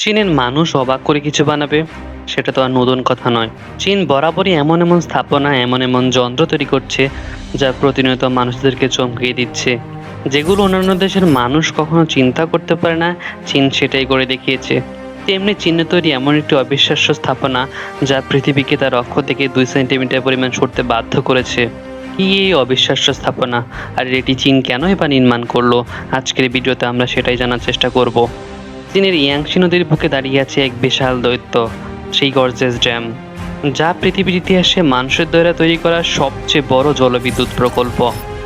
চীনের মানুষ অবাক করে কিছু বানাবে? সেটা তো আর নতুন কথা নয়। চীন বরাবরই এমন এমন স্থাপনা, এমন এমন যন্ত্র তৈরি করছে, যা প্রতিনিয়ত মানুষদেরকে চমকিয়ে দিচ্ছে। যেগুলো অন্যান্য দেশের মানুষ কখনো চিন্তা করতে পারে না, চীন সেটাই করে দেখিয়েছে। তেমনি চীনে তৈরি এমন একটি অবিশ্বাস্য স্থাপনা, যা পৃথিবীকে তার অক্ষ থেকে দুই সেন্টিমিটার পরিমাণ সরতে বাধ্য করেছে। কি এই অবিশ্বাস্য স্থাপনা? আর এটি চীন কেনই বা নির্মাণ করল? আজকের ভিডিওতে আমরা সেটাই জানার চেষ্টা করব। চীনের ইয়াংশি নদীর বুকে দাঁড়িয়ে আছে এক বিশাল দৈত্য, সেই গর্জেস ড্যাম যা পৃথিবীর ইতিহাসে মানুষের দ্বারা তৈরি করা সবচেয়ে বড় জলবিদ্যুৎ প্রকল্প।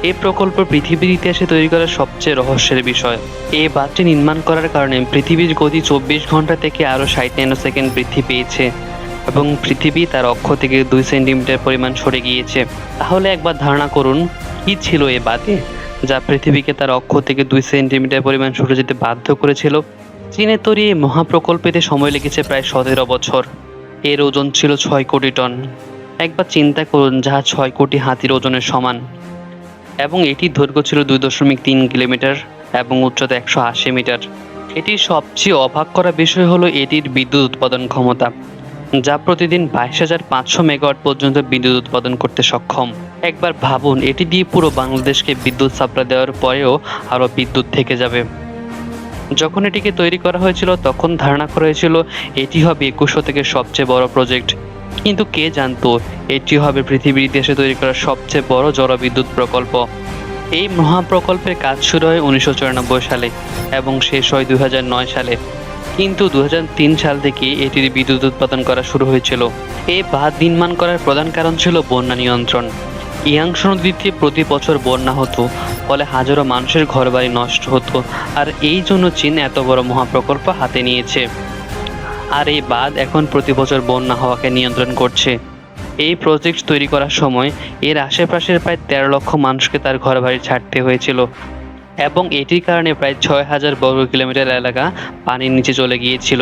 এই প্রকল্প পৃথিবীর ইতিহাসে তৈরি করা সবচেয়ে রহস্যের বিষয়। এই বাঁধটি নির্মাণ করার কারণে পৃথিবীর গতি চব্বিশ ঘণ্টা থেকে আরও ষাট সেকেন্ড বৃদ্ধি পেয়েছে এবং পৃথিবী তার অক্ষ থেকে দুই সেন্টিমিটার পরিমাণ সরে গিয়েছে। তাহলে একবার ধারণা করুন, কি ছিল এ বাদে যা পৃথিবীকে তার অক্ষ থেকে দুই সেন্টিমিটার পরিমাণ সরে যেতে বাধ্য করেছিল? চীনের তৈরি এই মহাপ্রকল্পেতে সময় লেগেছে প্রায় সতেরো বছর। এর ওজন ছিল ছয় কোটি টন। একবার চিন্তা করুন, যাহা ছয় কোটি হাতির ওজনের সমান। এবং এটির দৈর্ঘ্য ছিল দুই দশমিক তিন কিলোমিটার এবং উচ্চতা একশো আশি মিটার। এটির সবচেয়ে অবাক করা বিষয় হলো এটির বিদ্যুৎ উৎপাদন ক্ষমতা, যা প্রতিদিন বাইশ হাজার পাঁচশো মেগাওয়াট পর্যন্ত বিদ্যুৎ উৎপাদন করতে সক্ষম। একবার ভাবুন, এটি দিয়ে পুরো বাংলাদেশকে বিদ্যুৎ সাপ্লাই দেওয়ার পরেও আরও বিদ্যুৎ থেকে যাবে। যখন এটিকে তৈরি করা হয়েছিল, তখন ধারণা করা হয়েছিল এটি হবে একুশ শতকের সবচেয়ে বড় প্রজেক্ট। কিন্তু কে জানতো এটি হবে পৃথিবীর ইতিহাসে তৈরি করা সবচেয়ে বড় জলবিদ্যুৎ প্রকল্প? এই মহাপ্রকল্পের কাজ শুরু হয় উনিশশো চুরানব্বই সালে এবং শেষ হয় দুই হাজার নয় সালে। কিন্তু দু হাজার তিন সাল থেকে এটির বিদ্যুৎ উৎপাদন করা শুরু হয়েছিল। এই বাঁধ নির্মাণ করার প্রধান কারণ ছিল বন্যা নিয়ন্ত্রণ। ইয়াংশু নদীতে প্রতি বছর বন্যা হতো, ফলে হাজারো মানুষের ঘরবাড়ি নষ্ট হতো। আর এই জন্য চীন এত বড় মহাপ্রকল্প হাতে নিয়েছে। আর এই বাঁধ এখন প্রতি বছর বন্যা হওয়াকে নিয়ন্ত্রণ করছে। এই প্রজেক্ট তৈরি করার সময় এর আশেপাশের প্রায় তেরো লক্ষ মানুষকে তার ঘরবাড়ি ছাড়তে হয়েছিল এবং এটির কারণে প্রায় ছয় হাজার বর্গ কিলোমিটার এলাকা পানির নিচে চলে গিয়েছিল।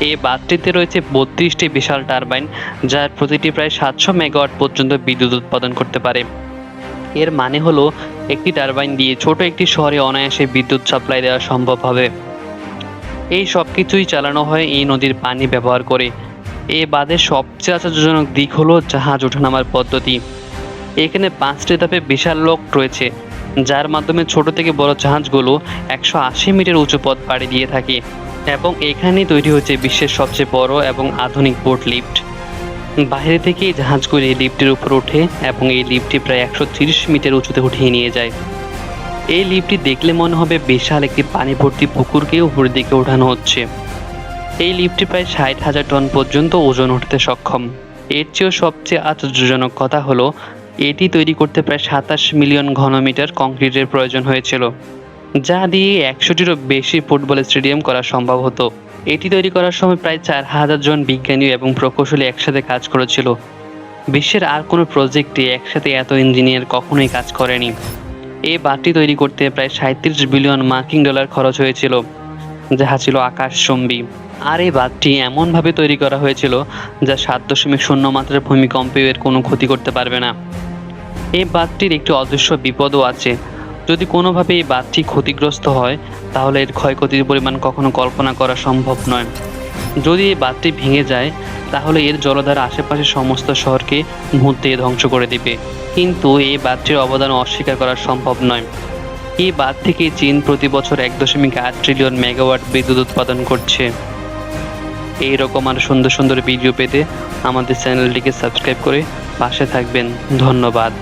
এই বাঁধটিতে রয়েছে বত্রিশটি বিশাল টারবাইন, যার প্রতিটি প্রায় সাতশো মেগাওয়াট পর্যন্ত বিদ্যুৎ উৎপাদন করতে পারে। এর মানে হলো, একটি টারবাইন দিয়ে ছোট একটি শহরে অনায়াসে বিদ্যুৎ সাপ্লাই দেওয়া সম্ভব হবে। এই সব কিছুই চালানো হয় এই নদীর পানি ব্যবহার করে। এ বাঁধের সবচেয়ে আশ্চর্যজনক দিক হলো জাহাজ ওঠানামার পদ্ধতি। এখানে পাঁচটি ধাপে বিশাল লক রয়েছে, যার মাধ্যমে ছোট থেকে বড় জাহাজগুলো একশো আশি মিটার উঁচু পথ পাড়ি দিয়ে থাকে। এবং এখানেই তৈরি হচ্ছে বিশ্বের সবচেয়ে বড় এবং আধুনিক বোট লিফট। বাইরে থেকে জাহাজগুলি এই লিফটের উপর ওঠে এবং এই লিফটটি প্রায় একশো তিরিশ মিটার উঁচুতে উঠিয়ে নিয়ে যায়। এই লিফটটি দেখলে মনে হবে বিশাল একটি পানি ভর্তি পুকুরকে উপরের দিকে ওঠানো হচ্ছে। এই লিফটটি প্রায় ষাট হাজার টন পর্যন্ত ওজন উঠতে সক্ষম। এর চেয়েও সবচেয়ে আশ্চর্যজনক কথা হলো, এটি তৈরি করতে প্রায় সাতাশ মিলিয়ন ঘনমিটার কংক্রিটের প্রয়োজন হয়েছিল। যা দিয়ে একশোটিরও বেশি ফুটবল স্টেডিয়াম করা সম্ভব হতো। এটি তৈরি করার সময় প্রায় চার হাজার জন বিজ্ঞানী এবং প্রকৌশলী একসাথে কাজ করেছিল। বিশ্বের আর কোনো প্রজেক্টে একসাথে এত ইঞ্জিনিয়ার কখনোই কাজ করেনি। এই বাঁধটি তৈরি করতে প্রায় সাঁত্রিশ বিলিয়ন মার্কিন ডলার খরচ হয়েছিল, যাহা ছিল আকাশ আকাশচম্বী। আর এই বাঁধটি এমনভাবে তৈরি করা হয়েছিল, যা সাত দশমিক শূন্য মাত্রার ভূমিকম্পে এর কোনো ক্ষতি করতে পারবে না। এই বাঁধটির একটি অদৃশ্য বিপদও আছে যদি কোনোভাবে এই বাঁধটি ক্ষতিগ্রস্ত হয়, তাহলে এর ক্ষয়ক্ষতির পরিমাণ কখনো কল্পনা করা সম্ভব নয়। যদি এই বাঁধটি ভেঙে যায়, তাহলে এর জলধারা আশেপাশের সমস্ত শহরকে মুহূর্তে ধ্বংস করে দিবে। কিন্তু এই বাঁধটির অবদান অস্বীকার করা সম্ভব নয়। এই বাঁধ থেকে চীন প্রতি বছর এক দশমিক আট ট্রিলিয়ন মেগাওয়াট বিদ্যুৎ উৎপাদন করছে। এই রকম আরও সুন্দর সুন্দর ভিডিও পেতে আমাদের চ্যানেলটিকে সাবস্ক্রাইব করে পাশে থাকবেন। ধন্যবাদ।